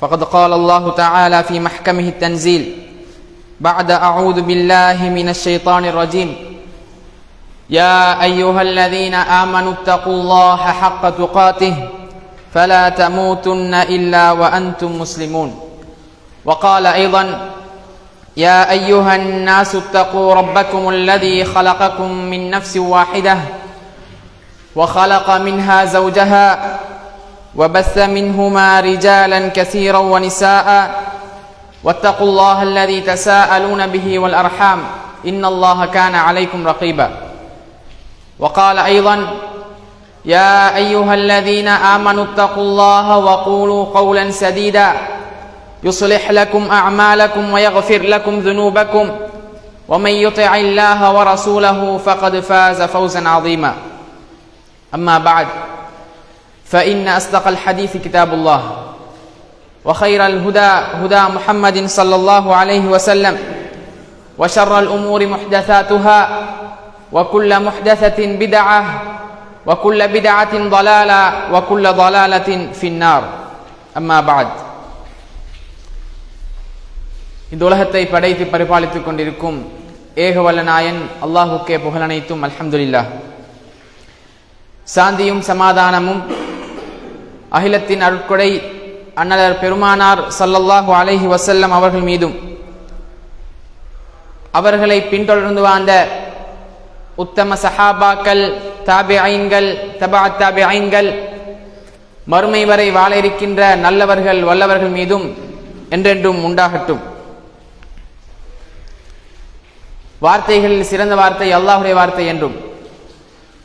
فقد قال الله تعالى في محكمه التنزيل بعد أعوذ بالله من الشيطان الرجيم. يا أيها الذين آمنوا اتقوا الله حق تقاته فلا تموتن إلا وأنتم مسلمون. وقال أيضا يا أيها الناس اتقوا ربكم الذي خلقكم من نفس واحدة وخلق منها زوجها وبث منهما رجالا كثيرا ونساء. واتقوا الله الذي تساءلون به والأرحام. إن الله كان عليكم رقيبا. وقال أيضا يا أيها الذين آمنوا اتقوا الله وقولوا قولا سديدا. يصلح لكم أعمالكم ويغفر لكم ذنوبكم. ومن يطع الله ورسوله فقد فاز فوزا عظيما. أما بعد فإن أصدق الحديث كتاب الله وخير الهدى هدى محمد صلى الله عليه وسلم وشر الأمور محدثاتها وكل محدثة بدعة وكل بدعة ضلالة وكل ضلالة في النار أما بعد இந்த உலகத்தை படைத்து பரிபாலித்துக் கொண்டிருக்கும் ஏகவல்ல நாயன் அல்லாஹுக்கே புகழனைத்தும் அல்ஹம்துலில்லாஹ் சாந்தியும் சமாதானமும் அகிலத்தின் அருட்கொடை அன்னலர் பெருமானார் சல்லல்லாஹு அலஹி வசல்லம் அவர்கள் மீதும். அவர்களை பின்தொடர்ந்து வாழ்ந்த உத்தம சஹாபாக்கள் தாபி ஐன்கள் தபா தாபி ஐன்கள் மறுமை வரை வாழ இருக்கின்ற நல்லவர்கள் வல்லவர்கள் மீதும் என்றென்றும் உண்டாகட்டும். வார்த்தைகளில் சிறந்த வார்த்தை அல்லாஹுடைய வார்த்தை என்றும்.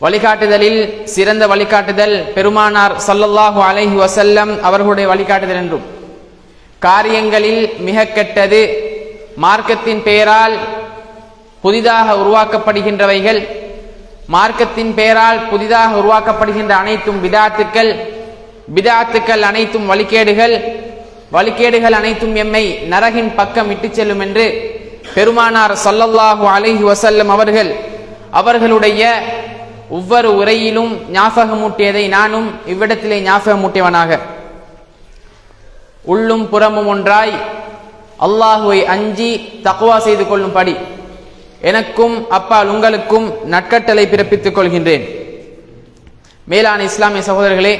வழிகாட்டுதலில் சிறந்த வழிகாட்டுதல் பெருமானார் சல்லல்லாஹு அலைஹி வசல்லம் அவர்களுடைய வழிகாட்டுதல் என்றும். காரியங்களில் மிக கெட்டது மார்க்கத்தின் பெயரால் புதிதாக உருவாக்கப்படுகின்றவைகள் மார்க்கத்தின் பெயரால் புதிதாக உருவாக்கப்படுகின்ற அனைத்தும் விதாத்துக்கள் விதாத்துக்கள் அனைத்தும் வழிகேடுகள் வழிகேடுகள் அனைத்தும் எம்மை நரகின் பக்கம் இட்டுச் செல்லும் என்று பெருமானார் சல்லல்லாஹு அலைஹி வசல்லம் அவர்கள் அவர்களுடைய ஒவ்வொரு உரையிலும் ஞாபகமூட்டியதை நானும் இவ்விடத்திலே ஞாபகமூட்டியவனாக. உள்ளும் புறமும் ஒன்றாய் அல்லாஹுவை அஞ்சி தக்குவா செய்து கொள்ளும்படி எனக்கும் அப்பால் உங்களுக்கும் நட்கட்டளை பிறப்பித்துக் கொள்கின்றேன். மேலான இஸ்லாமிய சகோதரர்களே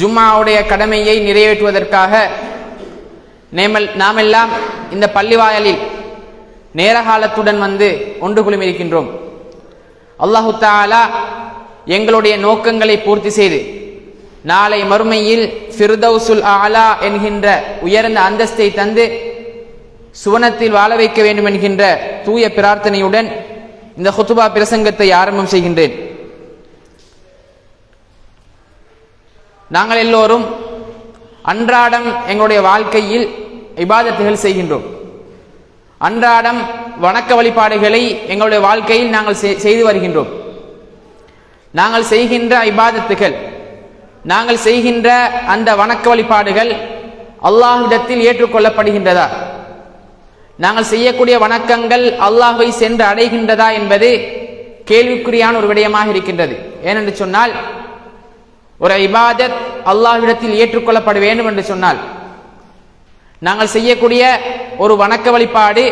ஜும்மாவுடைய கடமையை நிறைவேற்றுவதற்காக நேமல் நாமெல்லாம் இந்த பள்ளிவாயலில் நேரகாலத்துடன் வந்து ஒன்று குழுமிருக்கின்றோம் அல்லாஹு தாலா எங்களுடைய நோக்கங்களை பூர்த்தி செய்து நாளை மறுமையில் ஃபிர்தௌசுல் ஆலா என்கின்ற உயர்ந்த அந்தஸ்தை தந்து சுவனத்தில் வாழ வைக்க வேண்டும் என்கின்ற தூய பிரார்த்தனையுடன் இந்த ஹுத்துபா பிரசங்கத்தை ஆரம்பம் செய்கின்றேன். நாங்கள் எல்லோரும் அன்றாடம் எங்களுடைய வாழ்க்கையில் இபாதத்துகள் செய்கின்றோம். அன்றாடம் வணக்க வழிபாடுகளை எங்களுடைய வாழ்க்கையில் நாங்கள் செய்து வருகின்றோம். நாங்கள் செய்கின்ற இபாதத்துகள் நாங்கள் செய்கின்ற அந்த வணக்க வழிபாடுகள் அல்லாஹிடத்தில் ஏற்றுக்கொள்ளப்படுகின்றதா? நாங்கள் செய்யக்கூடிய வணக்கங்கள் அல்லாஹை சென்று அடைகின்றதா என்பது கேள்விக்குறியான ஒரு விடயமாக இருக்கின்றது. ஏனென்று சொன்னால் ஒரு இபாதத் அல்லாஹ்விடத்தில் ஏற்றுக்கொள்ளப்பட வேண்டும் என்று சொன்னால் நாங்கள் செய்யக்கூடிய ஒரு வணக்க வழிபாடு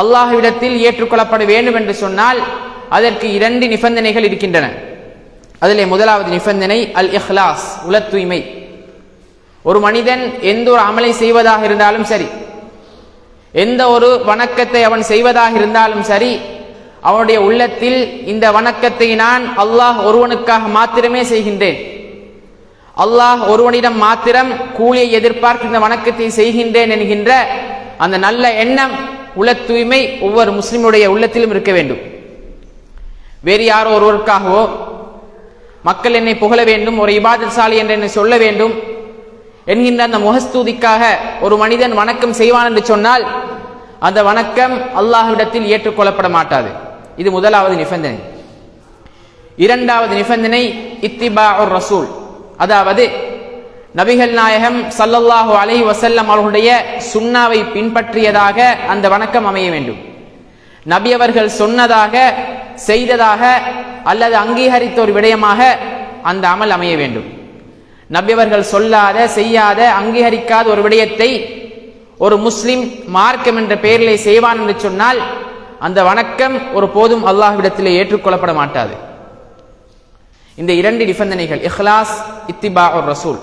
அல்லாஹ்விடத்தில் ஏற்றுக்கொள்ளப்பட வேண்டும் என்று சொன்னால் அதற்கு இரண்டு நிபந்தனைகள் இருக்கின்றன. அதிலே முதலாவது நிபந்தனை அல் இஹ்லாஸ் உல தூய்மை ஒரு மனிதன் எந்த ஒரு அமலை செய்வதாக இருந்தாலும் சரி எந்த ஒரு வணக்கத்தை அவன் செய்வதாக இருந்தாலும் சரி அவனுடைய உள்ளத்தில் இந்த வணக்கத்தை நான் அல்லாஹ் ஒருவனுக்காக மாத்திரமே செய்கின்றேன். அல்லாஹ் ஒருவனிடம் மாத்திரம் கூலியை எதிர்பார்க்கின்ற இந்த வணக்கத்தை செய்கின்றேன் என்கின்ற அந்த நல்ல எண்ணம் உள்ள தூய்மை ஒவ்வொரு முஸ்லிமுடைய உள்ளத்திலும் இருக்க வேண்டும். வேறு யாரோ ஒருவருக்காகவோ மக்கள் என்னை புகழ வேண்டும் ஒரு இபாதசாலி என்று என்னை சொல்ல வேண்டும் என்கின்ற அந்த முகஸ்தூதிக்காக ஒரு மனிதன் வணக்கம் செய்வான் என்று சொன்னால் அந்த வணக்கம் அல்லாஹ்விடத்தில் ஏற்றுக்கொள்ளப்பட மாட்டாது. இது முதலாவது நிபந்தனை. இரண்டாவது நிபந்தனை இத்திபா ரசூல். அதாவது நபிகள் நாயகம் சல்லல்லாஹு அலை வசல்லம் அவர்களுடைய சுண்ணாவை பின்பற்றியதாக அந்த வணக்கம் அமைய வேண்டும். நபி அவர்கள் சொன்னதாக செய்ததாக அல்லது அங்கீகரித்த ஒரு விடயமாக அந்த அமல் அமைய வேண்டும். நபியவர்கள் சொல்லாத செய்யாத அங்கீகரிக்காத ஒரு விடயத்தை ஒரு முஸ்லிம் மார்க்கம் என்ற பெயரிலே செய்வான் என்று சொன்னால் அந்த வணக்கம் ஒரு போதும் அல்லாஹ்விடத்திலே ஏற்றுக்கொள்ளப்பட மாட்டாது. இந்த இரண்டு நிபந்தனைகள் இஹ்லாஸ் இத்திபா ரசூல்.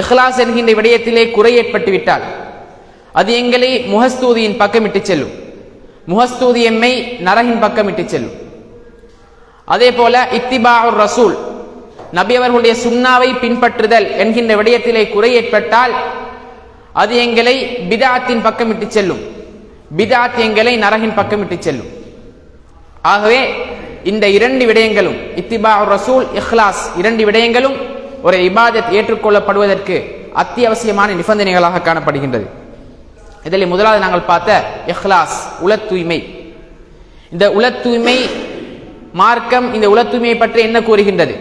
இஹ்லாஸ் என்கின்ற விடயத்திலே குறை ஏற்பட்டு விட்டால் அது எங்களை முகஸ்தூதியின் பக்கம் இட்டு செல்லும். முகஸ்தூதி எம்மை நரகின் பக்கம் இட்டு செல்லும். அதே போல இத்திபா ரசூல் நபி அவர்களுடைய சுண்ணாவை பின்பற்றுதல் என்கின்ற விடயத்திலே குறை ஏற்பட்டால் அது எங்களை பிதாத்தின் பக்கம் இட்டு செல்லும். பிதாத் எங்களை நரகின் பக்கம் இட்டு செல்லும். ஆகவே இந்த இரண்டு விடயங்களும் இத்திபா ரசூல் இஹ்லாஸ் இரண்டு விடயங்களும் ஒரு இபாதத் ஏற்றுக்கொள்ளப்படுவதற்கு அத்தியாவசியமான நிபந்தனைகளாக காணப்படுகின்றது. இதில் முதலாவது நாங்கள் பார்த்த இஹ்லாஸ் உல தூய்மை இந்த உல தூய்மை மார்க்கம் இந்த உல தூய்மையை பற்றி என்ன கூறுகின்றது?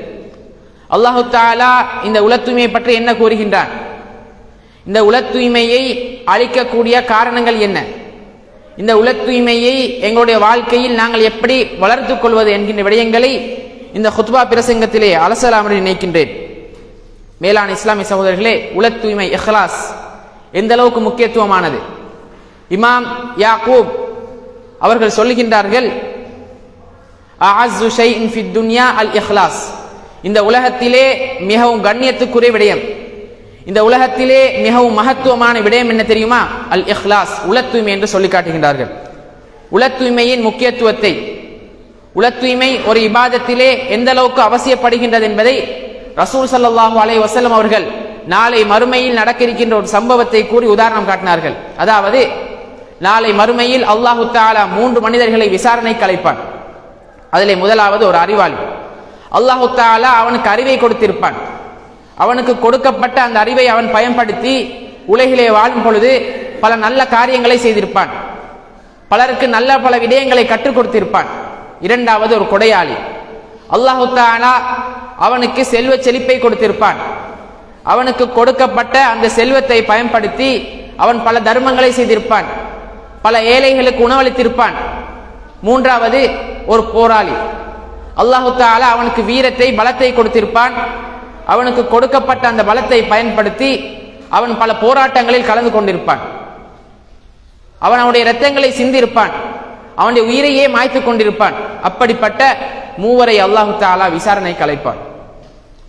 அல்லாஹு தாலா இந்த உல தூய்மையை பற்றி என்ன கூறுகின்றான்? இந்த உல தூய்மையை அழிக்கக்கூடிய காரணங்கள் என்ன? இந்த உல தூய்மையை எங்களுடைய வாழ்க்கையில் நாங்கள் எப்படி வளர்த்துக் கொள்வது என்கின்ற விடயங்களை இந்த ஹுத்பா பிரசங்கத்திலே அலசலாமல் நினைக்கின்றேன். மேலான இஸ்லாமிய சகோதரர்களே உல தூய்மை இஹ்லாஸ் எந்த அளவுக்கு முக்கியத்துவமானது? இமாம் யாக்கூப் அவர்கள் சொல்லுகின்றார்கள் அல் இஹ்லாஸ். இந்த உலகத்திலே மிகவும் கண்ணியத்துக்குரிய விடயம். இந்த உலகத்திலே மிகவும் மகத்துவமான விடயம் என்ன தெரியுமா? அல் இஹ்லாஸ் உல தூய்மை என்று சொல்லி காட்டுகின்றார்கள். உல தூய்மையின் முக்கியத்துவத்தை உல தூய்மை ஒரு இபாதத்திலே எந்த அளவுக்கு அவசியப்படுகின்றது என்பதை ரசூல் சல்லாஹூ அலை வசலம் அவர்கள் நாளை மறுமையில் நடக்க இருக்கின்ற ஒரு சம்பவத்தை கூறி உதாரணம் காட்டினார்கள். அதாவது நாளை மறுமையில் அல்லாஹு தாலா மூன்று மனிதர்களை விசாரணைக்கு அழைப்பான். அதிலே முதலாவது ஒரு அறிவாளி. அல்லாஹு தாலா அவனுக்கு அறிவை கொடுத்திருப்பான். அவனுக்கு கொடுக்கப்பட்ட அந்த அறிவை அவன் பயன்படுத்தி உலகிலே வாழும் பொழுது பல நல்ல காரியங்களை செய்திருப்பான். பலருக்கு நல்ல பல விடயங்களை கற்றுக் கொடுத்திருப்பான். இரண்டாவது ஒரு கொடையாளி. அல்லாஹு தாலா அவனுக்கு செல்வ செழிப்பை கொடுத்திருப்பான். அவனுக்கு கொடுக்கப்பட்ட அந்த செல்வத்தை பயன்படுத்தி அவன் பல தர்மங்களை செய்திருப்பான். பல ஏழைகளுக்கு உணவளித்திருப்பான். மூன்றாவது ஒரு போராளி. அல்லாஹு தாலா அவனுக்கு வீரத்தை பலத்தை கொடுத்திருப்பான். அவனுக்கு கொடுக்கப்பட்ட அந்த பலத்தை பயன்படுத்தி அவன் பல போராட்டங்களில் கலந்து கொண்டிருப்பான். அவன் அவனுடைய இரத்தங்களை சிந்திருப்பான். அவனுடைய உயிரையே மாய்த்து கொண்டிருப்பான். அப்படிப்பட்ட மூவரை அல்லாஹு தாலா விசாரணைக்கு கலைப்பார்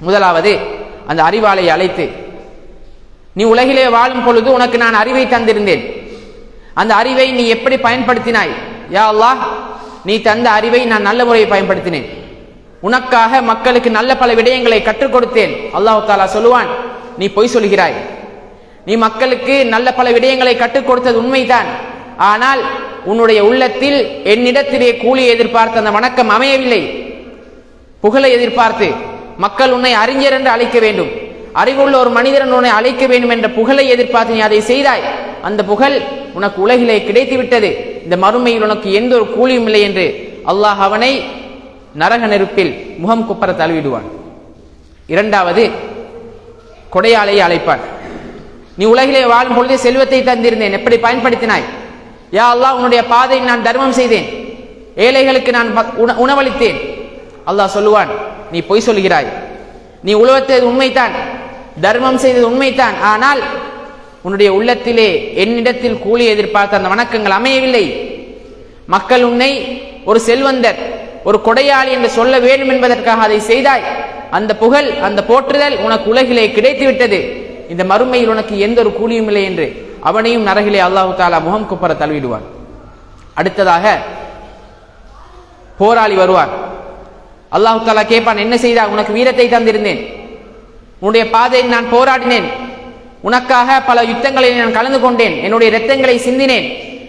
முதலாவது அந்த அறிவாளை அழைத்து நீ உலகிலே வாழும் பொழுது உனக்கு நான் அறிவை தந்திருந்தேன். அந்த அறிவை நீ எப்படி பயன்படுத்தினாய்? யா அல்லாஹ் நீ தந்த அறிவை நான் நல்ல முறையை பயன்படுத்தினேன். உனக்காக மக்களுக்கு நல்ல பல விடயங்களை கற்றுக் கொடுத்தேன். அல்லாஹு தாலா சொல்லுவான் நீ பொய் சொல்கிறாய். நீ மக்களுக்கு நல்ல பல விடயங்களை கற்றுக் கொடுத்தது உண்மைதான். ஆனால் உன்னுடைய உள்ளத்தில் என்னிடத்திலே கூலி எதிர்பார்த்த அந்த வணக்கம் அமையவில்லை. புகழை எதிர்பார்த்து மக்கள் உன்னை அறிஞர் என்று அழைக்க வேண்டும். அறிவுள்ள ஒரு மனிதன் உன்னை அழைக்க வேண்டும் என்ற புகழை எதிர்பார்த்து நீ அதை செய்தாய். அந்த புகழ் உனக்கு உலகிலே கிடைத்து விட்டது. இந்த மறுமையில் உனக்கு எந்த ஒரு கூலியும் இல்லை என்று அல்லாஹ் அவனை நரக நெருப்பில் முகம் குப்பர தழுவிடுவான். இரண்டாவது கொடையாளையை அழைப்பான். நீ உலகிலே வாழும் பொழுதே செல்வத்தை தந்திருந்தேன். எப்படி பயன்படுத்தினாய்? யா அல்லாஹ் உன்னுடைய பாதையை நான் தர்மம் செய்தேன். ஏழைகளுக்கு நான் உண- உணவளித்தேன். அல்லாஹ் சொல்லுவான் நீ பொய் சொல்கிறாய் நீ உழவத்தது உண்மைதான் தர்மம் செய்தது உண்மைதான் ஆனால் உன்னுடைய உள்ளத்திலே என்னிடத்தில் கூலி எதிர்பார்த்த அந்த வணக்கங்கள் அமையவில்லை. மக்கள் உன்னை ஒரு செல்வந்தர் ஒரு கொடையாளி என்று சொல்ல வேண்டும் என்பதற்காக அதை செய்தாய். அந்த புகழ் அந்த போற்றுதல் உனக்கு உலகிலே கிடைத்து விட்டது. இந்த மறுமையில் உனக்கு எந்த ஒரு கூலியும் இல்லை என்று அவனையும் நரகிலே அல்லாஹு தாலா முகம் குப்பர தழுவிடுவான். அடுத்ததாக போராளி வருவான். அல்லாஹு தாலா கேட்பான் என்ன செய்தா? உனக்கு வீரத்தை தந்திருந்தேன். உன்னுடைய பாதையில் நான் போராடினேன். உனக்காக பல யுத்தங்களில் நான் கலந்து கொண்டேன். என்னுடைய இரத்தங்களை சிந்தினேன்.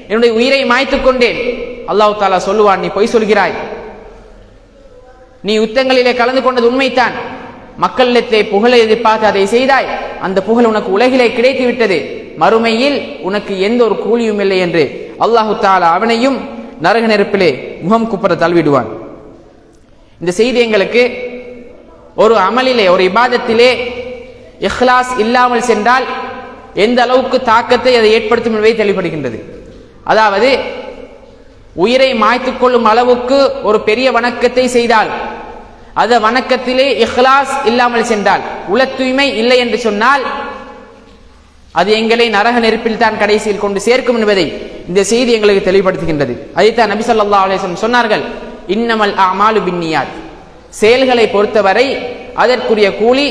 என்னுடைய உயிரை மாய்த்து கொண்டேன். அல்லாஹு தாலா சொல்லுவான் நீ பொய் சொல்கிறாய். நீ யுத்தங்களிலே கலந்து கொண்டது உண்மைத்தான் மக்களிடத்தை புகழை எதிர்பார்த்து அதை செய்தாய். அந்த புகழ் உனக்கு உலகிலே கிடைத்து விட்டது. மறுமையில் உனக்கு எந்த ஒரு கூலியும் இல்லை என்று அல்லாஹு தாலா அவனையும் நரக நெருப்பிலே முகம் குப்புற தள்ளிவிடுவான் இந்த செய்தி எங்களுக்கு ஒரு அமலிலே ஒரு இபாதத்திலே இஹ்லாஸ் இல்லாமல் சென்றால் எந்த அளவுக்கு தாக்கத்தை அதை ஏற்படுத்தும் என்பதை தெளிவுபடுகின்றது. அதாவது உயிரை மாய்த்துக் கொள்ளும் அளவுக்கு ஒரு பெரிய வணக்கத்தை செய்தால் அந்த வணக்கத்திலே இஹ்லாஸ் இல்லாமல் சென்றால் உள தூய்மை இல்லை என்று சொன்னால் அது எங்களை நரக நெருப்பில் தான் கடைசியில் கொண்டு சேர்க்கும் என்பதை இந்த செய்தி எங்களுக்கு தெளிவுபடுத்துகின்றது. அதைத்தான் நபி சொல்லா அலைஹி சொன்னார்கள். இன்னமல் அமாலு பின்னியாத். செயல்களை பொறுத்தவரை அதற்குரிய கூலி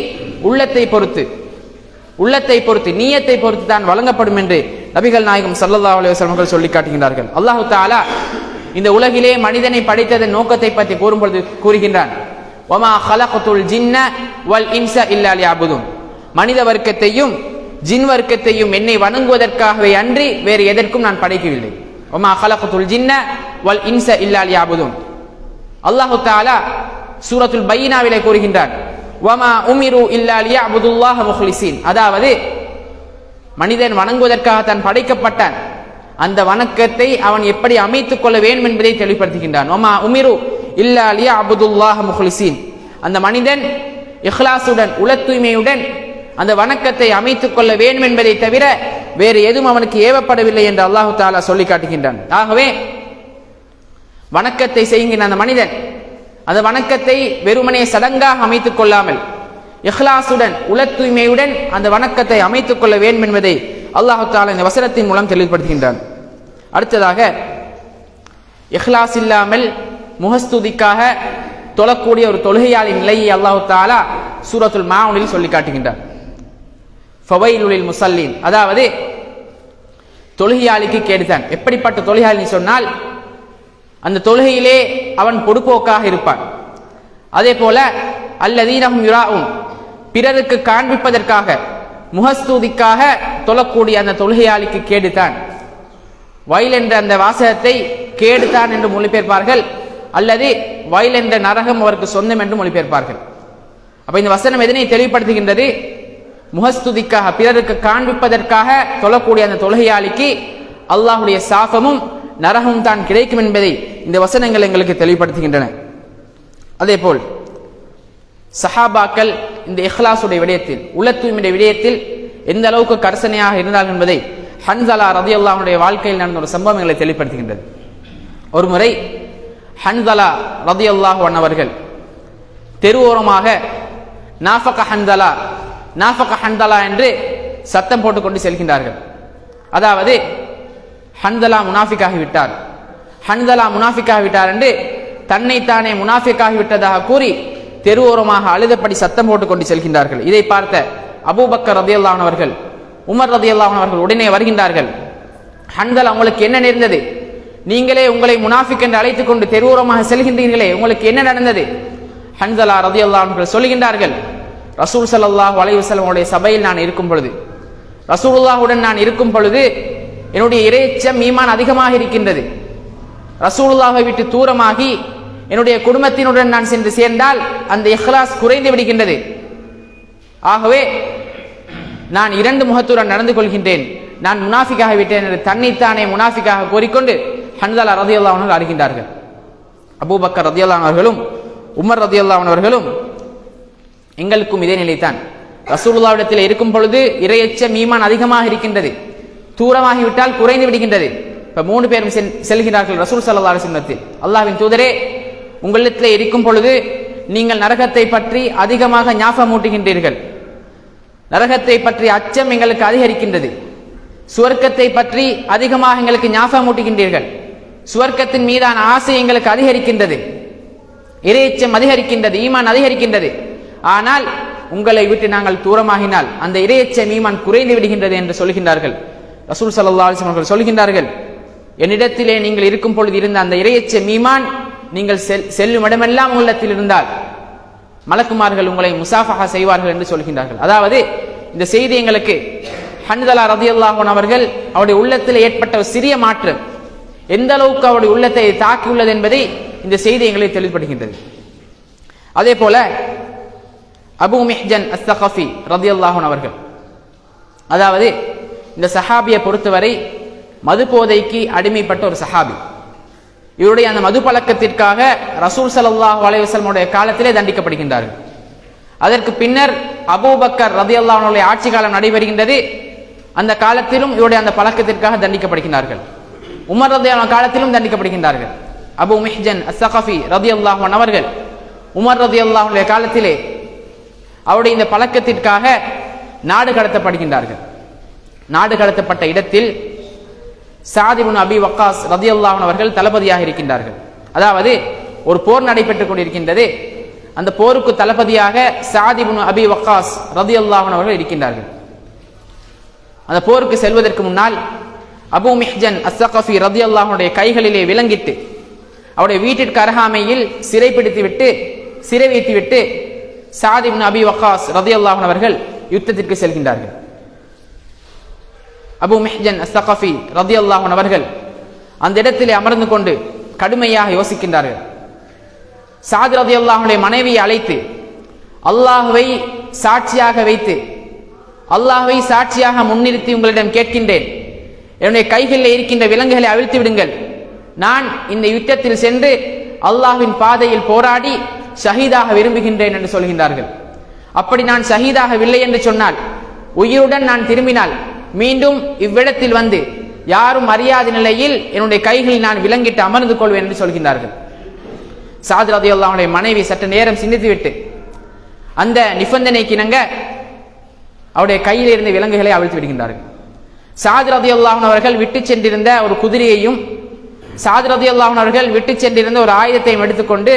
உள்ளத்தை பொறுத்து உள்ளத்தை பொறுத்து நீயத்தை பொறுத்து தான் வழங்கப்படும் என்று நபிகள் நாயகம் சல்லல்லா அலைஹி அவர்கள் சொல்லி காட்டுகின்றார்கள். அல்லாஹு தாலா இந்த உலகிலே மனிதனை படைத்ததன் நோக்கத்தை பற்றி கூறும்பொழுது கூறுகின்றான். ஒமா ஹலகத்துல் ஜின்ன வல் இன்ச இல்லா லியஅபுதுன் மனித வர்க்கத்தையும் ஜின் வர்க்கத்தையும் என்னை வணங்குவதற்காகவே அன்றி வேறு எதற்கும் நான் படைக்கவில்லை. ஒமா ஹலகத்துல் ஜின்ன வல் இன்ச இல்லா லியஅபுதுன் அல்லாஹு தாலா சூரத்துல் பைனாவிலே கூறுகின்றான் வமா உமிரு இல்லா லியஅபுதுல்லாஹ முஹ்லிஸீன் அதாவது மனிதன் வணங்குவதற்காக தான் படைக்கப்பட்டான். அந்த வணக்கத்தை அவன் எப்படி அமைத்துக் கொள்ள வேண்டும் என்பதை தெளிவுபடுத்துகின்றான். ஒமா உமிரு இல்லா லியஅபுதுல்லாஹ முஹ்லிஸீன் அந்த மனிதன் இஹ்லாசுடன் உள தூய்மையுடன் அந்த வணக்கத்தை அமைத்துக் கொள்ள வேண்டும் என்பதை தவிர வேறு எதுவும் அவனுக்கு ஏவப்படவில்லை என்று அல்லாஹு தாலா சொல்லி காட்டுகின்றான். ஆகவே வணக்கத்தை செய்கின்ற அந்த மனிதன் அந்த வணக்கத்தை வெறுமனே சடங்காக அமைத்துக் கொள்ளாமல் இஹ்லாசுடன் உள தூய்மையுடன் அந்த வணக்கத்தை அமைத்துக் கொள்ள வேண்டும் என்பதை அல்லாஹு தாலா இந்த வசனத்தின் மூலம் தெளிவுபடுத்துகின்றான். அடுத்ததாக இஹ்லாஸ் இல்லாமல் முகஸ்துதிக்காக தொழக்கூடிய ஒரு தொழுகையாளின் நிலையை அல்லாஹு தாலா சூரத்துல் மாவுனில் சொல்லி காட்டுகின்றார் ஃபவைலுலில் முசல்லின் அதாவது தொழுகையாளிக்கு கேடுதான். எப்படிப்பட்ட தொழுகையாளி சொன்னால் அந்த தொழுகையிலே அவன் பொடுப்போக்காக இருப்பான். அதே போல அல்லதீனஹும் யுராவும் பிறருக்கு காண்பிப்பதற்காக முகஸ்தூதிக்காக தொழக்கூடிய அந்த தொழுகையாளிக்கு கேடுதான். வயல் என்ற அந்த வாசகத்தை கேடுதான் என்று மொழிபெயர்ப்பார்கள். அல்லது வயல் என்ற நரகம் அவருக்கு சொந்தம் என்று மொழிபெயர்ப்பார்கள். அப்ப இந்த வசனம் எதனை தெளிவுபடுத்துகின்றது? முகஸ்துதிக்காக பிறருக்கு காண்பிப்பதற்காக தொழக்கூடிய அந்த தொழுகையாளிக்கு அல்லாஹுடைய சாபமும் நரகமும் தான் கிடைக்கும் என்பதை இந்த வசனங்கள் எங்களுக்கு தெளிவுபடுத்துகின்றன. அதே போல் சஹாபாக்கள் இந்த இஹ்லாசுடைய விடயத்தில் உள்ள தூய்மையுடைய விடயத்தில் எந்த அளவுக்கு கரசனையாக இருந்தார்கள் என்பதை ஹன்சலா ரதி அல்லாவுடைய வாழ்க்கையில் நடந்த ஒரு சம்பவம் எங்களை தெளிவுபடுத்துகின்றது. ஒரு முறை ஹன்சலா ரதி அல்லாஹ் அவர்கள் தெருவோரமாக நாஃபக ஹன்தலா நாஃபக ஹன்தலா என்று சத்தம் போட்டுக்கொண்டு செல்கின்றார்கள். அதாவது ஹன்தலா முனாஃபிக்காகி விட்டார் ஹன்தலா முனாஃபிக்காகி விட்டார் என்று தன்னைத்தானே முனாஃபிக்காகி விட்டதாக கூறி தெருவோரமாக அழுதபடி சத்தம் போட்டுக்கொண்டு செல்கின்றார்கள். இதை பார்த்த அபூபக்கர் ரதியல்லான் அவர்கள் உமர் ரதியல்லான் அவர்கள் உடனே வருகின்றார்கள். ஹன்தலா உங்களுக்கு என்ன நேர்ந்தது? நீங்களே உங்களை முனாஃபிக் என்று அழைத்துக் கொண்டு தெருவோரமாக செல்கின்றீர்களே உங்களுக்கு என்ன நடந்தது? ஹன்தலா ரதி அவர்கள் சொல்கின்றார்கள் ரசூல் சல்லாஹ் அலைவசலம் அவனுடைய சபையில் நான் இருக்கும் பொழுது ரசூலுல்லாஹுடன் நான் இருக்கும் பொழுது என்னுடைய இறைச்சம் ஈமான் அதிகமாக இருக்கின்றது. ரசூலுல்லாவை விட்டு தூரமாகி என்னுடைய குடும்பத்தினுடன் நான் சென்று சேர்ந்தால் அந்த இஹ்லாஸ் குறைந்து விடுகின்றது. ஆகவே நான் இரண்டு முகத்துடன் நடந்து கொள்கின்றேன். நான் முனாஃபிக்காக விட்டேன் என்று தன்னைத்தானே முனாஃபிக்காக கூறிக்கொண்டு ஹன்தலா ரதியுல்லா அவர்கள் அபூபக்கர் ரதியுல்லா அவர்களும் உமர் ரதியுல்லா அவர்களும் எங்களுக்கும் இதே நிலைத்தான் ரசூலுல்லாவிடத்தில் இருக்கும் பொழுது இரையச்ச மீமான் அதிகமாக இருக்கின்றது. தூரமாகிவிட்டால் குறைந்து விடுகின்றது. இப்ப மூணு பேரும் செல்கிறார்கள் ரசூல் சல்லா சின்னத்தில் அல்லாவின் தூதரே உங்களிடத்தில் இருக்கும் பொழுது நீங்கள் நரகத்தை பற்றி அதிகமாக ஞாபகமூட்டுகின்றீர்கள். நரகத்தை பற்றி அச்சம் எங்களுக்கு அதிகரிக்கின்றது. சுவர்க்கத்தை பற்றி அதிகமாக எங்களுக்கு ஞாபகமூட்டுகின்றீர்கள். சுவர்க்கத்தின் மீதான ஆசை எங்களுக்கு அதிகரிக்கின்றது. இறையச்சம் அதிகரிக்கின்றது ஈமான் அதிகரிக்கின்றது. ஆனால் உங்களை விட்டு நாங்கள் தூரமாகினால் அந்த இறையச்சம் ஈமான் குறைந்து விடுகின்றது என்று சொல்கின்றார்கள். ரசூல் சல்லா அலிஸ்லாம் அவர்கள் சொல்கின்றார்கள் என்னிடத்திலே நீங்கள் இருக்கும் பொழுது இருந்த அந்த இறையச்ச மீமான் நீங்கள் செல் செல்லும் இடமெல்லாம் உள்ளத்தில் இருந்தால் மலக்குமார்கள் உங்களை முசாஃபஹா செய்வார்கள் என்று சொல்கின்றார்கள். அதாவது இந்த செய்தி எங்களுக்கு ஹன்தலா ரதியுல்லாஹன் அவர்கள் அவருடைய உள்ளத்தில் ஏற்பட்ட ஒரு சிறிய மாற்றம் எந்த அளவுக்கு அவருடைய உள்ளத்தை தாக்கியுள்ளது என்பதை இந்த செய்தி எங்களை தெளிவுபடுகின்றது. அதே போல அபு மிஹ்ஜன் அஸ்தகஃபி ரதியுல்லாஹன் அவர்கள் அதாவது இந்த சஹாபியை பொறுத்தவரை மது போதைக்கு அடிமைப்பட்ட ஒரு சஹாபி. இவருடைய அந்த மது பழக்கத்திற்காக ரசூல் ஸல்லல்லாஹு அலைஹி காலத்திலே தண்டிக்கப்படுகின்றார்கள். அதற்கு பின்னர் அபூபக்கர் ரதி அன்ஹுடைய ஆட்சி காலம் நடைபெறுகின்றது. அந்த காலத்திலும் இவருடைய அந்த பழக்கத்திற்காக தண்டிக்கப்படுகின்றார்கள். உமர் ரதி காலத்திலும் தண்டிக்கப்படுகின்றார்கள். அபு மிஹ்ஜன் அசகஃபி ரதி அல்லாஹன் அவர்கள் உமர் ரதியல்லாஹுடைய காலத்திலே அவருடைய இந்த பழக்கத்திற்காக நாடு கடத்தப்படுகின்றார்கள். நாடு கடத்தப்பட்ட இடத்தில் சாதிபுன் அபி வக்காஸ் ரதியல்லாஹன் அவர்கள் தளபதியாக இருக்கின்றார்கள். அதாவது ஒரு போர் நடைபெற்றுக் கொண்டிருக்கின்றது. அந்த போருக்கு தளபதியாக சாதிபுன் அபி வக்காஸ் ரதியல்லாஹன் அவர்கள் இருக்கின்றார்கள். அந்த போருக்கு செல்வதற்கு முன்னால் அபு மிஹ்ஜன் அஸ்ஸகஃபி ரதியல்லாஹனுடைய கைகளிலே விலங்கிட்டு அவருடைய வீட்டிற்கு அருகாமையில் சிறைப்பிடித்து விட்டு சிறை வைத்து விட்டு சாதிபின் அபி வக்காஸ் ரதியல்லாஹன் அவர்கள் யுத்தத்திற்கு செல்கின்றார்கள். அபு மிஹ்ஜன் அஸ்தகஃபி ரதியல்லாஹன் அவர்கள் அந்த இடத்திலே அமர்ந்து கொண்டு கடுமையாக யோசிக்கின்றார்கள். சாத் ரதியல்லாஹனுடைய மனைவியை அழைத்து அல்லாஹுவை சாட்சியாக வைத்து அல்லாஹுவை சாட்சியாக முன்னிறுத்தி உங்களிடம் கேட்கின்றேன். என்னுடைய கைகளில் இருக்கின்ற விலங்குகளை அவிழ்த்து விடுங்கள். நான் இந்த யுத்தத்தில் சென்று அல்லாஹ்வின் பாதையில் போராடி ஷஹீதாக விரும்புகின்றேன் என்று சொல்கின்றார்கள். அப்படி நான் ஷஹீதாகவில்லை என்று சொன்னால் உயிருடன் நான் திரும்பினால் மீண்டும் இவ்விடத்தில் வந்து யாரும் அறியாத நிலையில் என்னுடைய கைகளில் நான் விலங்கிட்டு அமர்ந்து கொள்வேன் என்று சொல்கின்றார்கள். சாத் ரதியுல்லாவுடைய மனைவி சற்று நேரம் சிந்தித்துவிட்டு அந்த நிபந்தனைக்கு இணங்க அவருடைய கையில் இருந்த விலங்குகளை அவிழ்த்து விடுகின்றார்கள். சாது ரதியுல்லாஹன் அவர்கள் விட்டு சென்றிருந்த ஒரு குதிரையையும் சாது ரதியுல்லாஹன் அவர்கள் விட்டு சென்றிருந்த ஒரு ஆயுதத்தையும் எடுத்துக்கொண்டு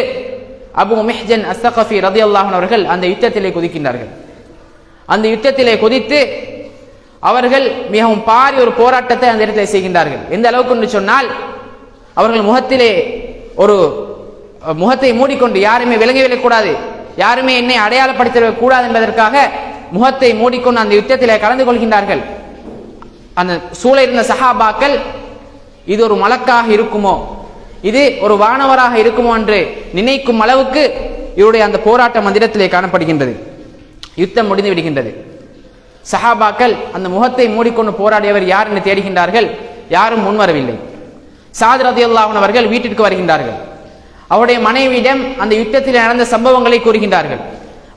அபு மெஹ்ஜன் அஸ்தகஃபி ரதியுல்லாஹன் அவர்கள் அந்த யுத்தத்திலே குதிக்கின்றார்கள். அந்த யுத்தத்திலே குதித்து அவர்கள் மிகவும் பாரி ஒரு போராட்டத்தை அந்த இடத்திலே செய்கின்றார்கள். எந்த அளவுக்கு என்று சொன்னால் அவர்கள் முகத்திலே ஒரு முகத்தை மூடிக்கொண்டு யாருமே விளங்கி விடக்கூடாது. யாருமே என்னை அடையாளப்படுத்திட கூடாது என்பதற்காக முகத்தை மூடிக்கொண்டு அந்த யுத்தத்திலே கலந்து கொள்கின்றார்கள். அந்த சூழ இருந்த சஹாபாக்கள் இது ஒரு மலக்காக இருக்குமோ? இது ஒரு வானவராக இருக்குமோ என்று நினைக்கும் அளவுக்கு இவருடைய அந்த போராட்டம் அந்த இடத்திலே காணப்படுகின்றது. யுத்தம் முடிந்து விடுகின்றது. சஹாபாக்கள் அந்த முகத்தை மூடிக்கொண்டு போராடியவர் யார் என்று தேடுகின்றார்கள்? யாரும் முன்வரவில்லை சாத் ரதியுல்லாஹன் அவர்கள் வீட்டிற்கு வருகின்றார்கள். அவருடைய மனைவியிடம் அந்த யுத்தத்தில் நடந்த சம்பவங்களை கூறுகின்றார்கள்.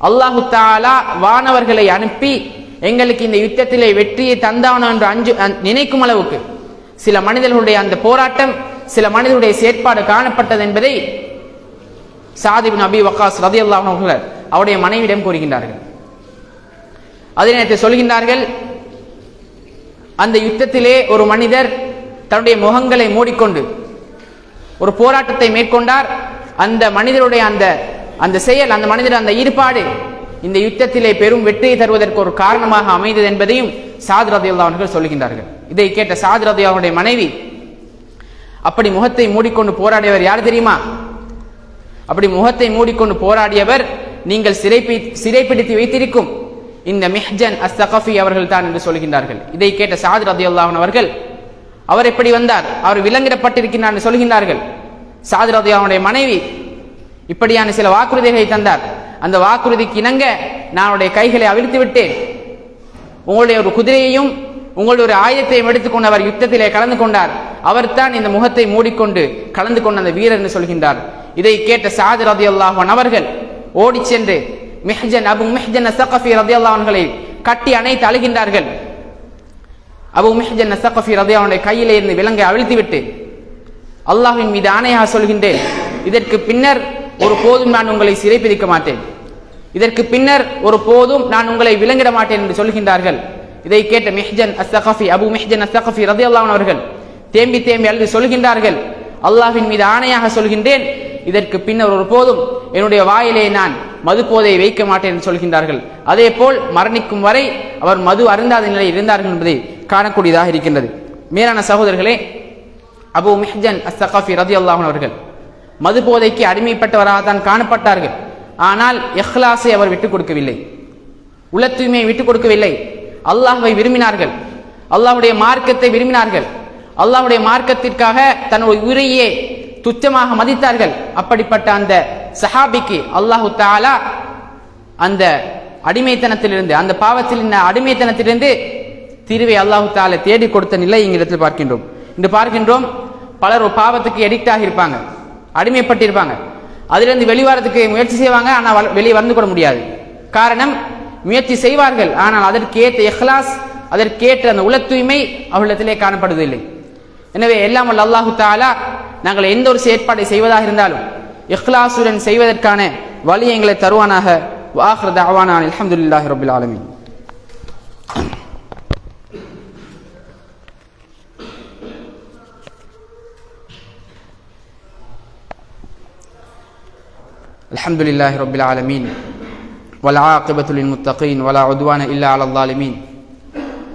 அல்லாஹு தாலா வானவர்களை அனுப்பி எங்களுக்கு இந்த யுத்தத்திலே வெற்றியை தந்தானோ என்று அஞ்சு நினைக்கும் அளவுக்கு. சில மனிதர்களுடைய அந்த போராட்டம் சில மனிதர்களுடைய செயற்பாடு காணப்பட்டது என்பதை சாதிபின் அபி வக்காஸ் ரதி அவர்கள் அவருடைய மனைவியிடம் கூறுகின்றார்கள். அதே நேரத்தில் சொல்கின்றார்கள் அந்த யுத்தத்திலே ஒரு மனிதர் தன்னுடைய முகங்களை மூடிக்கொண்டு ஒரு போராட்டத்தை மேற்கொண்டார். அந்த மனிதருடைய அந்த அந்த செயல் அந்த மனிதர் அந்த ஈடுபாடு இந்த யுத்தத்திலே பெரும் வெற்றியை தருவதற்கு ஒரு காரணமாக அமைந்தது என்பதையும் சாத் ரதியுல்லா அவர்கள் சொல்கின்றார்கள். இதை கேட்ட சாத் அவருடைய மனைவி அப்படி முகத்தை மூடிக்கொண்டு போராடியவர் யார் தெரியுமா? அப்படி முகத்தை மூடிக்கொண்டு போராடியவர் நீங்கள் சிறைப்பி சிறைப்பிடித்து வைத்திருக்கும் இந்த மிஹ்ஜன் அஸ்தகஃபி அவர்கள் தான் என்று சொல்கின்றார்கள். இதை கேட்ட சாத் ரதியுல்லாஹன் அவர்கள் அவர் எப்படி வந்தார்? அவர் விலங்கிடப்பட்டிருக்கிறார் என்று சொல்கின்றார்கள். சாத் அவனுடைய மனைவி இப்படியான சில வாக்குறுதிகளை தந்தார். அந்த வாக்குறுதிக்கு இணங்க நான் கைகளை அவிழ்த்து விட்டேன். உங்களுடைய ஒரு குதிரையையும் உங்களுடைய ஒரு ஆயுதத்தையும் எடுத்துக்கொண்டு அவர் யுத்தத்திலே கலந்து கொண்டார். அவர்தான் இந்த முகத்தை மூடிக்கொண்டு கலந்து கொண்ட அந்த வீரர் என்று சொல்கின்றார். இதை கேட்ட சாது ரதி அல்லாஹன் அவர்கள் ஓடி சென்று மெஹ்ஜன் அபு மிஹ்ஜன் சகஃபி ரதி அல்லாஹன்களை கட்டி அணைத்து அழுகின்றார்கள். அபு மிஹ்ஜன் சகஃபி ரதி அவனுடைய கையிலே இருந்து விலங்கை அவிழ்த்து விட்டு மீது ஆணையாக சொல்கின்றேன் இதற்கு பின்னர் ஒரு போதும் நான் உங்களை சிறைப்பிடிக்க மாட்டேன். இதற்கு பின்னர் ஒரு போதும் நான் உங்களை விலங்கிட மாட்டேன் என்று சொல்கின்றார்கள். இதை கேட்ட மிஹ்ஜன் அஸ்தகஃபி அபு மிஹ்ஜன் அஸ்தகஃபி ரதி அவர்கள் தேம்பி தேம்பி அழுது சொல்கின்றார்கள். அல்லாஹின் மீது ஆணையாக சொல்கின்றேன் இதற்கு பின்னர் ஒருபோதும் என்னுடைய வாயிலே நான் மது போதை வைக்க மாட்டேன் என்று சொல்கின்றார்கள். அதே போல் மரணிக்கும் வரை அவர் மது அருந்தாத நிலையில் இருந்தார்கள் என்பதை காணக்கூடியதாக இருக்கின்றது. மேலான சகோதரர்களே அபு மிஹ்ஜன் அஸ்தகாஃபி ரதி அவர்கள் மது போதைக்கு அடிமைப்பட்டவராக தான் காணப்பட்டார்கள். ஆனால் எஹ்லாஸை அவர் விட்டுக் கொடுக்கவில்லை. உள்ள தூய்மையை விட்டுக் கொடுக்கவில்லை. அல்லாஹ்வை விரும்பினார்கள். அல்லாஹுடைய மார்க்கத்தை விரும்பினார்கள். அல்லாஹ்வுடைய மார்க்கத்திற்காக தன்னுடைய உயிரையே துச்சமாக மதித்தார்கள். அப்படிப்பட்ட அந்த சஹாபிக்கு அல்லாஹு தாலா அந்த அடிமைத்தனத்திலிருந்து அந்த பாவத்தில் அடிமைத்தனத்திலிருந்து தீர்வை அல்லாஹு தால தேடி கொடுத்த நிலை இங்கிடத்தில் பார்க்கின்றோம். இன்று பார்க்கின்றோம் பலர் பாவத்துக்கு எடிக்ட் ஆகியிருப்பாங்க. அடிமைப்பட்டிருப்பாங்க. அதிலிருந்து வெளிவரத்துக்கு முயற்சி செய்வாங்க ஆனால் வெளியே வந்து கூட முடியாது. காரணம் முயற்சி செய்வார்கள் ஆனால் அதற்கேற்ற எஹ்லாஸ் அதற்கேற்ற அந்த உள தூய்மை அவளிடத்திலே காணப்படுவதில்லை. எனவே எல்லாம் அல்லாஹு தாலா நாங்கள் எந்த ஒரு செயற்பாடை செய்வதாக இருந்தாலும் இஹ்லாசுடன் செய்வதற்கான வழி எங்களை தருவானாக வாஹ்ர தவானான் அல்ஹம்துலில்லாஹி ரபில் ஆலமீன் الحمد لله رب العالمين والعاقبة للمتقين ولا عدوان إلا على الظالمين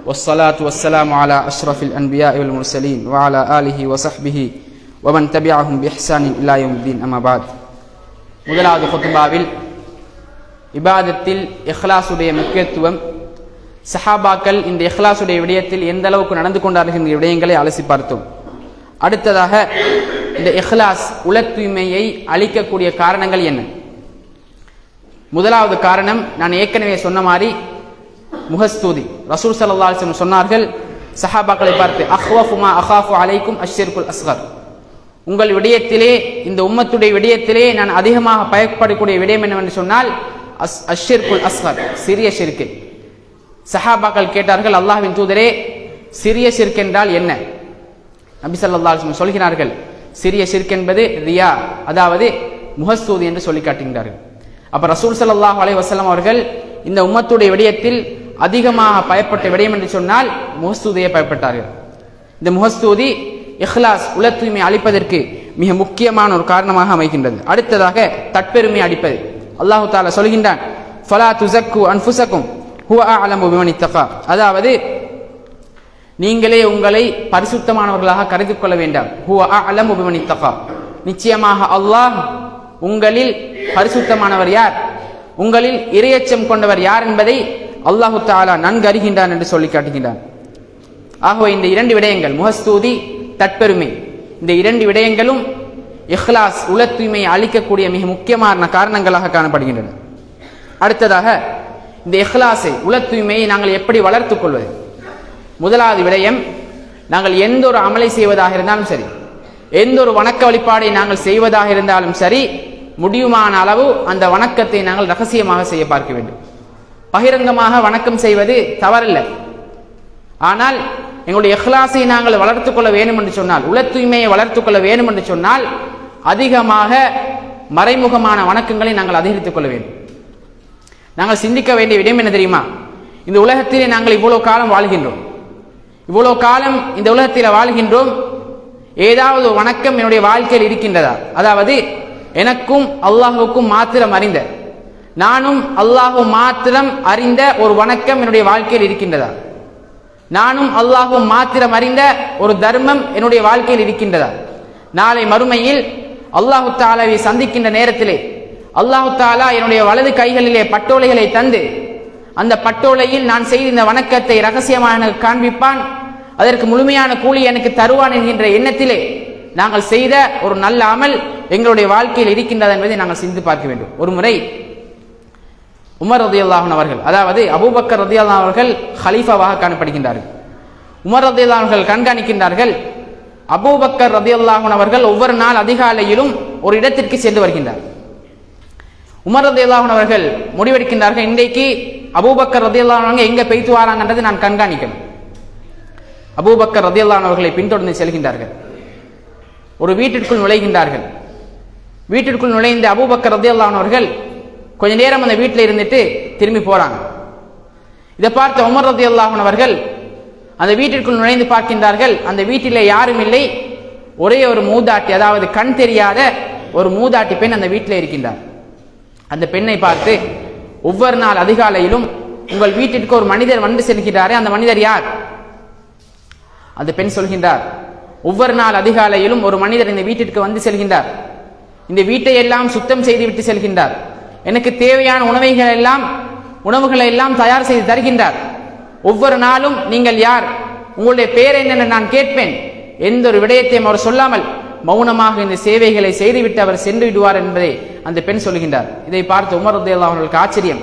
والصلاة والسلام على أشرف الأنبياء والمرسلين وعلى آله وصحبه ஒமன் தபியாகும் பிஹ்சானின் இல்லாயுதீன் அமபாத் முதலாவது ஹொத்துபாவில் இபாதத்தில் இஹ்லாசுடைய முக்கியத்துவம் சஹாபாக்கள் இந்த இஹ்லாசுடைய விடயத்தில் எந்த அளவுக்கு நடந்து கொண்டார்கள் என்ற விடயங்களை அலசி பார்த்தோம் அடுத்ததாக இந்த இஹ்லாஸ் உல தூய்மையை அளிக்கக்கூடிய காரணங்கள் என்ன முதலாவது காரணம் நான் ஏற்கனவே சொன்ன மாதிரி முகஸ்தூதி ரசூல் சல்லா சொன்னார்கள் சஹாபாக்களை பார்த்து அஹ்வஃபுமா அஹாஃபு அலைக்கும் அஷ்ஷிர்குல் அஸ்கர் உங்கள் விடயத்திலே இந்த உம்மத்துடைய விடயத்திலே நான் அதிகமாக பயப்படக்கூடிய விடயம் என்னவென்று சொன்னால் அஸ் அஷ்ஷிர்குல் அஸ்கர் சிறிய ஷிர்கு சஹாபாக்கள் கேட்டார்கள் அல்லாஹ்வின் தூதரே சிறிய ஷிர்க் என்றால் என்ன? நபி சல்லா சொல்கிறார்கள் சிறிய ஷிர்க் என்பது ரியா அதாவது முகஸ்தூதி என்று சொல்லி காட்டுகின்றார்கள். அப்ப ரசூல் சல்லாஹ் அலை வசலம் அவர்கள் இந்த உம்மத்துடைய விடயத்தில் அதிகமாக பயப்பட்ட விடயம் என்று சொன்னால் முகஸ்தூதியை பயப்பட்டார்கள். இந்த முகஸ்தூதி இஹ்லாஸ் உல தூய்மை அளிப்பதற்கு மிக முக்கியமான ஒரு காரணமாக அமைகின்றது. அடுத்ததாக தற்பெருமை அடிப்பது. அல்லாஹு தாலா சொல்கின்றான் ஃபலா துசக்கு அன்ஃபுசக்கும் ஹுவ அலமு பிமன் இத்தகா. அதாவது நீங்களே உங்களை பரிசுத்தமானவர்களாக கருதி கொள்ள வேண்டாம். ஹுவ அலமு பிமன் இத்தகா. நிச்சயமாக அல்லாஹ் உங்களில் பரிசுத்தமானவர் யார்? உங்களில் இரையச்சம் கொண்டவர் யார் என்பதை அல்லாஹு தாலா நன்கு அறிகின்றான் என்று சொல்லி காட்டுகின்றான். ஆகவே இந்த இரண்டு விடயங்கள் முகஸ்தூதி தற்பெருமை. இந்த இரண்டு விடயங்களும் இஹ்லாஸ் உல தூய்மையை அளிக்கக்கூடிய மிக முக்கியமான காரணங்களாக காணப்படுகின்றன. அடுத்ததாக இந்த இஹ்லாஸை உல தூய்மையை நாங்கள் எப்படி வளர்த்துக் கொள்வது? முதலாவது விடயம் நாங்கள் எந்த ஒரு அமலை செய்வதாக இருந்தாலும் சரி எந்த ஒரு வணக்க வழிபாடை நாங்கள் செய்வதாக இருந்தாலும் சரி முடியுமான அளவு அந்த வணக்கத்தை நாங்கள் ரகசியமாக செய்ய பார்க்க வேண்டும். பகிரங்கமாக வணக்கம் செய்வது தவறில்லை. ஆனால் எங்களுடைய இஹ்லாஸை நாங்கள் வளர்த்து கொள்ள வேண்டும் என்று சொன்னால் உல தூய்மையை வளர்த்து கொள்ள வேண்டும் என்று சொன்னால் அதிகமாக மறைமுகமான வணக்கங்களை நாங்கள் அதிகரித்துக் கொள்ள வேண்டும். நாங்கள் சிந்திக்க வேண்டிய விடயம் என்ன தெரியுமா? இந்த உலகத்திலே நாங்கள் இவ்வளவு காலம் வாழ்கின்றோம். இவ்வளவு காலம் இந்த உலகத்தில் வாழ்கின்றோம். ஏதாவது வணக்கம் என்னுடைய வாழ்க்கையில் இருக்கின்றதா? அதாவது எனக்கும் அல்லாஹுக்கும் மாத்திரம் அறிந்த நானும் அல்லாஹு மாத்திரம் அறிந்த ஒரு வணக்கம் என்னுடைய வாழ்க்கையில் இருக்கின்றதா? நானும் அல்லாஹும் மாத்திரம் அறிந்த ஒரு தர்மம் என்னுடைய வாழ்க்கையில் இருக்கின்றதா? நாளை மறுமையில் அல்லாஹு தாலாவை சந்திக்கின்ற நேரத்திலே அல்லாஹு தாலா என்னுடைய வலது கைகளிலே பட்டோலைகளை தந்து அந்த பட்டோலையில் நான் செய்த இந்த வணக்கத்தை ரகசியமாக எனக்கு காண்பிப்பான். அதற்கு முழுமையான கூலி எனக்கு தருவான் என்கின்ற எண்ணத்திலே நாங்கள் செய்த ஒரு நல்ல அமல் எங்களுடைய வாழ்க்கையில் இருக்கின்றது என்பதை நாங்கள் சிந்து பார்க்க வேண்டும். ஒரு முறை உமர் ரதி அல்லாஹன் அவர்கள். அதாவது அபூபக்கர் அல்லா அவர்கள் ஹலீஃபாவாக காணப்படுகின்றார்கள். உமர் ரதி அவர்கள் கண்காணிக்கின்றார்கள். அபூபக்கர் ரதியுல்லாஹன் அவர்கள் ஒவ்வொரு நாள் அதிகாலையிலும் ஒரு இடத்திற்கு சென்று வருகின்றார். உமர் ரதியுல்லாஹன் அவர்கள் முடிவெடுக்கின்றார்கள் இன்றைக்கு அபூபக்கர் ரதியுல்லாஹன் எங்க பெய்த்து வராங்கன்றது நான் கண்காணிக்கணும். அபூபக்கர் ரதியுல்லாஹன் அவர்களை பின்தொடர்ந்து செல்கின்றார்கள். ஒரு வீட்டிற்குள் நுழைகின்றார்கள். வீட்டிற்குள் நுழைந்த அபூபக்கர் ரதியுல்லாஹன் அவர்கள் கொஞ்ச நேரம் அந்த வீட்டில் இருந்துட்டு திரும்பி போறாங்க. இதை பார்த்த உமர் ரத்தி அல்லாஹன் அவர்கள் அந்த வீட்டிற்குள் நுழைந்து பார்க்கின்றார்கள் அந்த வீட்டில் யாரும் இல்லை ஒரே ஒரு மூதாட்டி அதாவது கண் தெரியாத ஒரு மூதாட்டி பெண் அந்த வீட்டில் இருக்கின்றார். அந்த பெண்ணை பார்த்து ஒவ்வொரு நாள் அதிகாலையிலும் உங்கள் வீட்டிற்கு ஒரு மனிதர் வந்து செல்கிறாரே அந்த மனிதர் யார்? அந்த பெண் சொல்கின்றார் ஒவ்வொரு நாள் அதிகாலையிலும் ஒரு மனிதர் இந்த வீட்டிற்கு வந்து செல்கின்றார். இந்த வீட்டை எல்லாம் சுத்தம் செய்துவிட்டு செல்கின்றார். எனக்கு தேவையான உணவைகள் எல்லாம் உணவுகளை எல்லாம் தயார் செய்து தருகின்றார். ஒவ்வொரு நாளும் நீங்கள் யார் உங்களுடைய பெயர் என்னென்னு நான் கேட்பேன். எந்த ஒரு விடயத்தையும் அவர் சொல்லாமல் மௌனமாக இந்த சேவைகளை செய்துவிட்டு அவர் சென்று விடுவார் என்பதை அந்த பெண் சொல்கின்றார். இதை பார்த்து உமர் ரதி அவர்களுக்கு ஆச்சரியம்.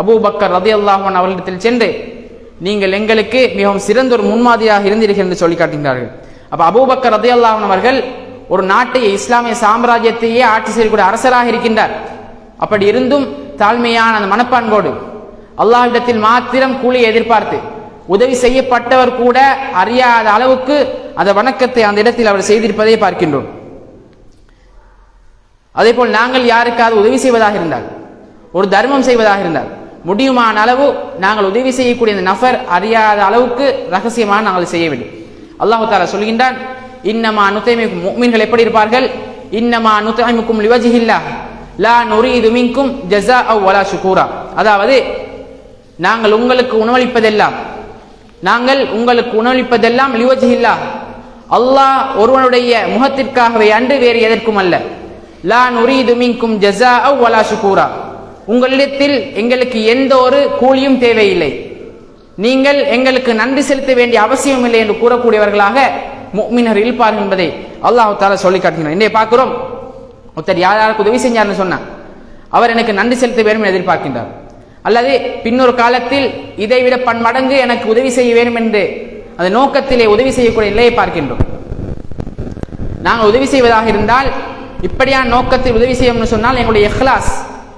அபூபக்கர் ரதி அல்லாஹன் அவர்களிடத்தில் சென்று நீங்கள் எங்களுக்கு மிகவும் சிறந்த ஒரு முன்மாதிரியாக இருந்தீர்கள் என்று சொல்லி காட்டுகிறார்கள் அப்ப அபூபக்கர் ரதியல்லாஹன் அவர்கள் ஒரு நாட்டை இஸ்லாமிய சாம்ராஜ்யத்தையே ஆட்சி செய்யக்கூடிய அரசராக இருக்கின்றார். அப்படி இருந்தும் தாழ்மையான அந்த மனப்பான்போடு அல்லாஹ்விடத்தில் மாத்திரம் கூலி எதிர்பார்த்து உதவி செய்யப்பட்டவர் கூட அறியாத அளவுக்கு அந்த வணக்கத்தை அந்த இடத்தில் அவர் செய்திருப்பதை பார்க்கின்றோம். அதேபோல் நாங்கள் யாருக்காவது உதவி செய்வதாக இருந்தால் ஒரு தர்மம் செய்வதாக இருந்தால் முடியுமான அளவு நாங்கள் உதவி செய்யக்கூடிய அந்த நபர் அறியாத அளவுக்கு ரகசியமாக நாங்கள் செய்ய வேண்டும். அல்லாஹு தாலா சொல்கின்றான் இன்னமா நுத்தைமிக்கும் முக்மீன்கள் எப்படி இருப்பார்கள்? இன்னமா நுத்தைமுக்கும் லிவஜிஹில்லா லா நுரீது மின்கும் ஜஸா அவ் வலா சுகூரா அதாவது நாங்கள் உங்களுக்கு உணவளிப்பதெல்லாம் நாங்கள் உங்களுக்கு உணவளிப்பதெல்லாம் லிவஜில்லா அல்லாஹ் ஒருவனுடைய முகத்திற்காகவே அன்று வேறு எதற்கும் அல்ல. லா நுரீது மின்கும் ஜஸா அவ் வலா சுகூரா உங்களிடத்தில் எங்களுக்கு எந்த ஒரு கூலியும் தேவையில்லை. நீங்கள் எங்களுக்கு நன்றி செலுத்த வேண்டிய அவசியம் இல்லை என்று கூறக்கூடியவர்களாக முக்மினர் இருப்பார்கள் என்பதை அல்லாஹு தாலா சொல்லி காட்டுகிறோம் இன்றைய பார்க்கிறோம். ஒருத்தர் யார் யாருக்கு உதவி செஞ்சார்னு சொன்னா அவர் எனக்கு நன்றி செலுத்த வேண்டும் என்று எதிர்பார்க்கின்றார். அல்லது பின்னொரு காலத்தில் இதை விட பன்மடங்கு எனக்கு உதவி செய்ய வேண்டும் என்று அந்த நோக்கத்திலே உதவி செய்யக்கூடிய நிலையை பார்க்கின்றோம். நாங்கள் உதவி செய்வதாக இருந்தால் இப்படியான நோக்கத்தில் உதவி செய்யணும்னு சொன்னால் எங்களுடைய எஹ்லாஸ்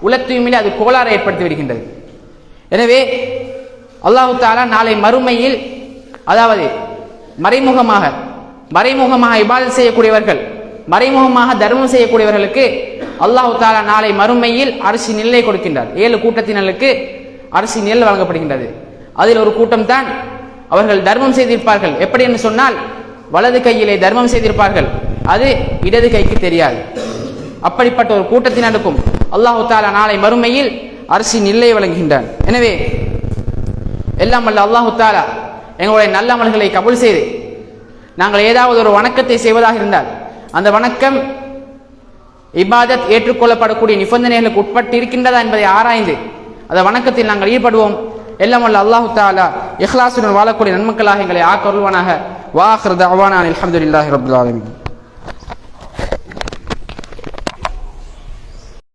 உலத்தூய்மையில் அது கோளாறு ஏற்படுத்தி விடுகின்றது. எனவே அல்லாஹு தாலா நாளை மறுமையில் அதாவது மறைமுகமாக மறைமுகமாக இபாதத் செய்யக்கூடியவர்கள் மறைமுகமாக தர்மம் செய்யக்கூடியவர்களுக்கு அல்லாஹு தாலா நாளை மறுமையில் அரிசி நெல்லை கொடுக்கின்றார். ஏழு கூட்டத்தினருக்கு அரிசி நெல் வழங்கப்படுகின்றது. அதில் ஒரு கூட்டம் தான் அவர்கள் தர்மம் செய்திருப்பார்கள். எப்படி என்று சொன்னால் வலது கையிலே தர்மம் செய்திருப்பார்கள். அது இடது கைக்கு தெரியாது. அப்படிப்பட்ட ஒரு கூட்டத்தினருக்கும் அல்லாஹு தாலா நாளை மறுமையில் அரிசி நெல்லை வழங்குகின்றான். எனவே எல்லாம் வல்ல அல்லாஹு தாலா எங்களுடைய நல்ல அமல்களை கபுல் செய்து நாங்கள் ஏதாவது ஒரு வணக்கத்தை செய்வதாக இருந்தால் அந்த வணக்கம் இபாதத் ஏற்றுக்கொள்ளப்படக்கூடிய நிபந்தனைகளுக்கு உட்பட்டு இருக்கின்றதா என்பதை ஆராய்ந்து அந்த வணக்கத்தில் நாங்கள் ஈடுபடுவோம். எல்லாம் வல்ல அல்லாஹு தாலா இஹ்லாசுடன் வாழக்கூடிய நன்மக்களாக எங்களை ஆக்கருள்வானாக. வாஹர் தவானா அலமதுல்லாஹி ரபுல்லாலமின்